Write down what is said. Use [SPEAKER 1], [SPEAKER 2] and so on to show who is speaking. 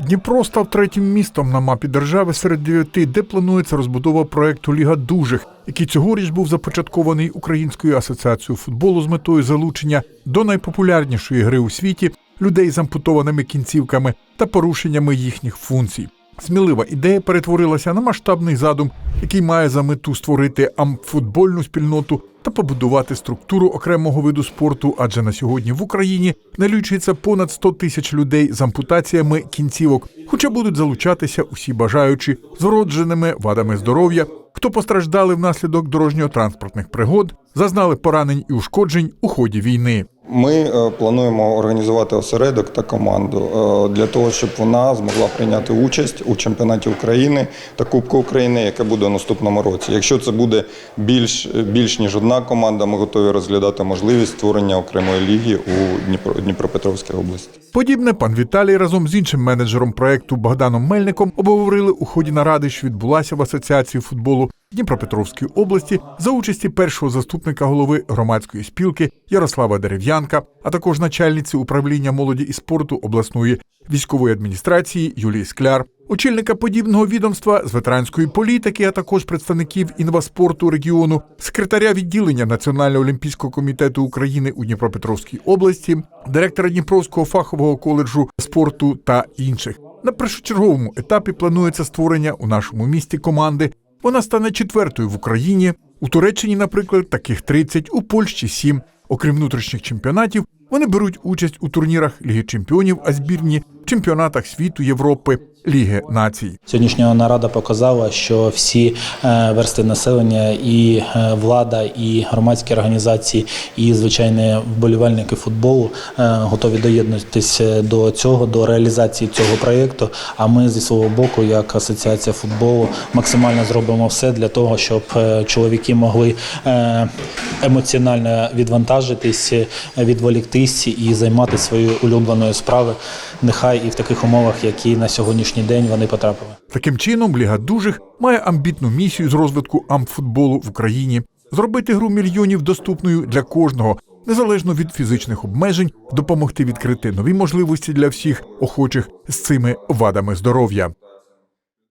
[SPEAKER 1] Дніпро став третім містом на мапі держави серед дев'яти, де планується розбудова проекту Ліга дужих, який цьогоріч був започаткований Українською асоціацією футболу з метою залучення до найпопулярнішої гри у світі людей з ампутованими кінцівками та порушеннями їхніх функцій. Смілива ідея перетворилася на масштабний задум, який має за мету створити амфутбольну спільноту та побудувати структуру окремого виду спорту, адже на сьогодні в Україні налічується понад 100 тисяч людей з ампутаціями кінцівок, хоча будуть залучатися усі бажаючі з вродженими вадами здоров'я, хто постраждали внаслідок дорожньо-транспортних пригод, зазнали поранень і ушкоджень у ході війни.
[SPEAKER 2] Ми е, плануємо організувати осередок та команду е, для того, щоб вона змогла прийняти участь у чемпіонаті України та Кубку України, яке буде у наступному році. Якщо це буде більш, більш ніж одна команда, ми готові розглядати можливість створення окремої ліги у Дніпро, Дніпропетровській області.
[SPEAKER 1] Подібне пан Віталій разом з іншим менеджером проекту Богданом Мельником обговорили у ході наради, що відбулася в Асоціації футболу Дніпропетровської області за участі першого заступника голови громадської спілки Ярослава Дерев'янка, а також начальниці управління молоді і спорту обласної військової адміністрації Юлії Скляр, очільника подібного відомства з ветеранської політики, а також представників інваспорту регіону, секретаря відділення Національного олімпійського комітету України у Дніпропетровській області, директора Дніпровського фахового коледжу спорту та інших. На першочерговому етапі планується створення у нашому місті команди. Вона стане четвертою в Україні. У Туреччині, наприклад, таких 30, у Польщі 7. Окрім внутрішніх чемпіонатів, вони беруть участь у турнірах Ліги Чемпіонів, а збірні чемпіонатах світу, Європи, Ліги націй.
[SPEAKER 3] Сьогоднішня нарада показала, що всі е, версти населення, і е, влада, і громадські організації, і звичайні вболівальники футболу е, готові доєднатися до цього, до реалізації цього проєкту. А ми зі свого боку, як асоціація футболу, максимально зробимо все для того, щоб чоловіки могли емоціонально відвантажитись, відволіктись і займатися своєю улюбленою справою, нехай і в таких умовах, які на сьогоднішній день вони потрапили.
[SPEAKER 1] Таким чином, Ліга дужих має амбітну місію з розвитку амфутболу в Україні зробити гру мільйонів доступною для кожного, незалежно від фізичних обмежень, допомогти відкрити нові можливості для всіх охочих з цими вадами здоров'я.